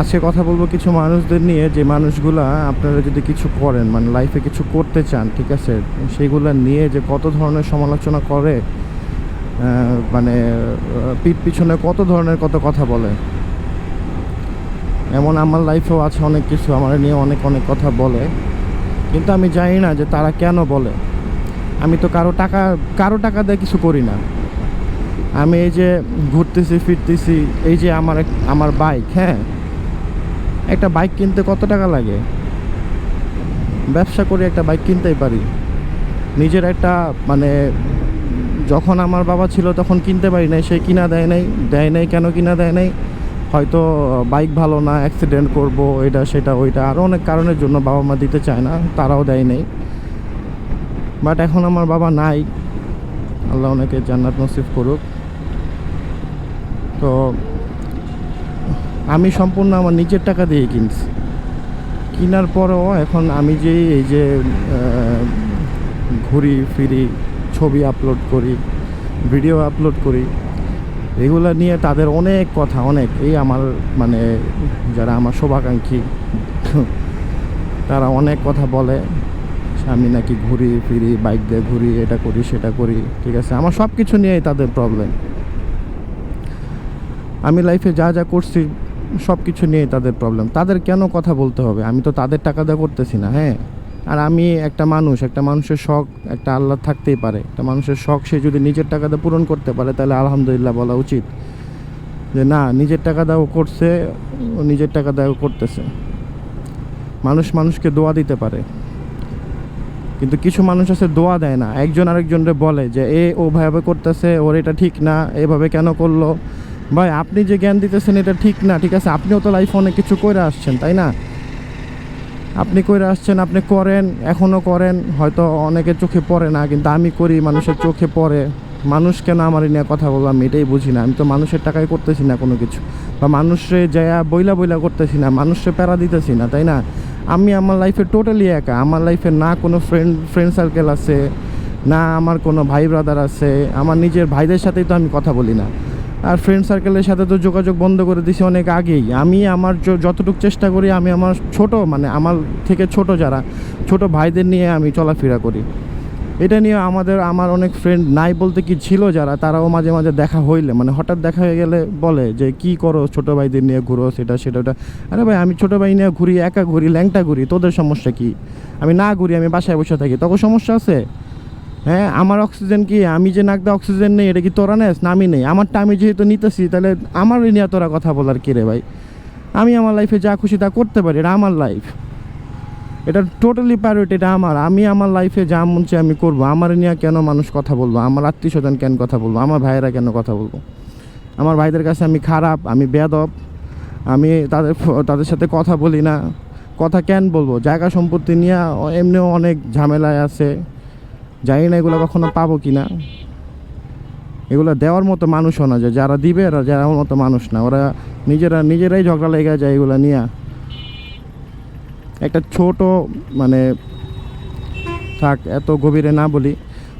আজকে কথা বলব কিছু মানুষদের নিয়ে, যে মানুষগুলা আপনারা যদি কিছু করেন মানে লাইফে কিছু করতে চান, ঠিক আছে সেইগুলা নিয়ে যে কত ধরনের সমালোচনা করে মানে পিঠ পিছনে কত ধরনের কত কথা বলে। এমন আমার লাইফেও আছে অনেক কিছু, আমার নিয়ে অনেক অনেক কথা বলে। কিন্তু আমি জানি না যে তারা কেন বলে। আমি তো কারও টাকা কারও টাকা দিয়ে কিছু করি না। আমি এই যে ঘুরতেছি, ফিরতেছি, এই যে আমার আমার বাইক হ্যাঁ একটা বাইক কিনতে কত টাকা লাগে? ব্যবসা করে একটা বাইক কিনতেই পারি। নিজের একটা মানে যখন আমার বাবা ছিল তখন কিনতে পারি নাই, সে কিনা দেয় নাই দেয় নাই, কেন কিনা দেয় নাই? হয়তো বাইক ভালো না অ্যাক্সিডেন্ট করব, এটা, সেটা, ওইটা আরও অনেক কারণের জন্য বাবা মা দিতে চায় না, তারাও দেয় নাই। বাট এখন আমার বাবা নাই। আল্লাহ ওনাকে জান্নাত নসিব করুক। তো আমি সম্পূর্ণ আমার নিজের টাকা দিয়ে কিনছি। কেনার পরেও এখন আমি যে, এই যে ঘুরি ফিরি, ছবি আপলোড করি ভিডিও আপলোড করি, এগুলো নিয়ে তাদের অনেক কথা, অনেক। এই আমার মানে যারা আমার শুভাকাঙ্ক্ষী, তারা অনেক কথা বলে, আমি নাকি ঘুরি ফিরি বাইক দিয়ে ঘুরি, এটা করি, সেটা করি, ঠিক আছে? আমার সব কিছু নিয়েই তাদের প্রবলেম আমি লাইফে যা যা করছি সব কিছু নিয়েই তাদের প্রবলেম তাদের কেন কথা বলতে হবে? আমি তো তাদের টাকা দিয়ে করতেছি না হ্যাঁ? আর আমি একটা মানুষ, একটা মানুষের শখ, একটা আল্লাহ থাকতেই পারে। একটা মানুষের শখ, সে যদি নিজের টাকা দিয়ে পূরণ করতে পারে, তাহলে আলহামদুলিল্লাহ বলা উচিত। যে না, নিজের টাকা দাও করছে, ও নিজের টাকা দাও করতেছে। মানুষ মানুষকে দোয়া দিতে পারে। কিন্তু কিছু মানুষ আছে দোয়া দেয় না। একজন আরেকজনরে বলে যে, এ, ও ভাবে করতেছে, ওর এটা ঠিক না, এভাবে কেন করল? ভাই, আপনি যে জ্ঞান দিতেছেন, এটা ঠিক না, ঠিক আছে? আপনিও তো লাইফে অনেক কিছু করে আসছেন, তাই না? আপনি করে আসছেন, আপনি করেন এখনও করেন, হয়তো অনেকের চোখে পড়ে না, কিন্তু আমি করি, মানুষের চোখে পড়ে। মানুষ কেন আমার নিয়ে কথা বলব, আমি এটাই বুঝি না। আমি তো মানুষের টাকায় করতেছি না কোনো কিছু। বা মানুষরে যায়া বইলা বইলা করতেছি না, মানুষরে প্যারা দিতেছি না, তাই না? আমি আমার লাইফে টোটালি একা। আমার লাইফে না কোনো ফ্রেন্ড ফ্রেন্ড সার্কেল আছে, না আমার কোনো ভাই ব্রাদার আছে। আমার নিজের ভাইদের সাথেই তো আমি কথা বলি না। আর ফ্রেন্ড সার্কেলের সাথে তো যোগাযোগ বন্ধ করে দিছি অনেক আগেই। আমি আমার যতটুকু চেষ্টা করি, আমি আমার ছোট মানে আমার থেকে ছোট যারা, ছোট ভাইদের নিয়ে আমি চলাফেরা করি। এটা নিয়ে আমাদের, আমার অনেক ফ্রেন্ড নাই বলতে কি ছিল যারা, তারাও মাঝে মাঝে দেখা হইলে মানে হঠাৎ দেখা হয়ে গেলে বলে যে, কি করো ছোট ভাইদের নিয়ে ঘুরো, সেটা সেটা, ওটা? আরে ভাই, আমি ছোটো ভাই নিয়ে ঘুরি, একা ঘুরি, ল্যাংটা ঘুরি, তোদের সমস্যা কি? আমি না ঘুরি, আমি বাসায় বসে থাকি তখন সমস্যা আছে? হ্যাঁ আমার অক্সিজেন কি? আমি যে নাক দিয়ে অক্সিজেন নেই, এটা কি তোরা নেস? না, আমি নেই। আমারটা আমি যেহেতু নিতেছি, তাহলে আমার নিয়ে তোরা কথা বলার কি রে ভাই? আমি আমার লাইফে যা খুশি তা করতে পারি, এটা আমার লাইফ এটা টোটালি প্রায়োরিটি এটা আমার। আমি আমার লাইফে যা মন চাই আমি করব। আমার নিয়ে কেন মানুষ কথা বলব? আমার আত্মীয় স্বজন কেন কথা বলব? আমার ভাইয়েরা কেন কথা বলব? আমার ভাইদের কাছে আমি খারাপ, আমি বেদব আমি তাদের তাদের সাথে কথা বলি না। কথা কেন বলব? জায়গা সম্পত্তি নিয়ে এমনিও অনেক ঝামেলায় আছে। জানি না এগুলো কখনো পাবো কি না এগুলো দেওয়ার মতো মানুষও না, যে যারা দিবে এরা যারা মতো মানুষ না। ওরা নিজেরা, নিজেরাই ঝগড়া লেগে যায় এগুলো নিয়ে। একটা ছোট মানে থাক, এত গভীরে না বলি।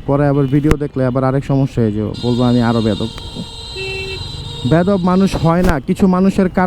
পরে আবার ভিডিও দেখলে আবার আরেক সমস্যা হয়ে যাবে। বলব আমি আরও বেদব। বেদব মানুষ হয় না, কিছু মানুষের কারণ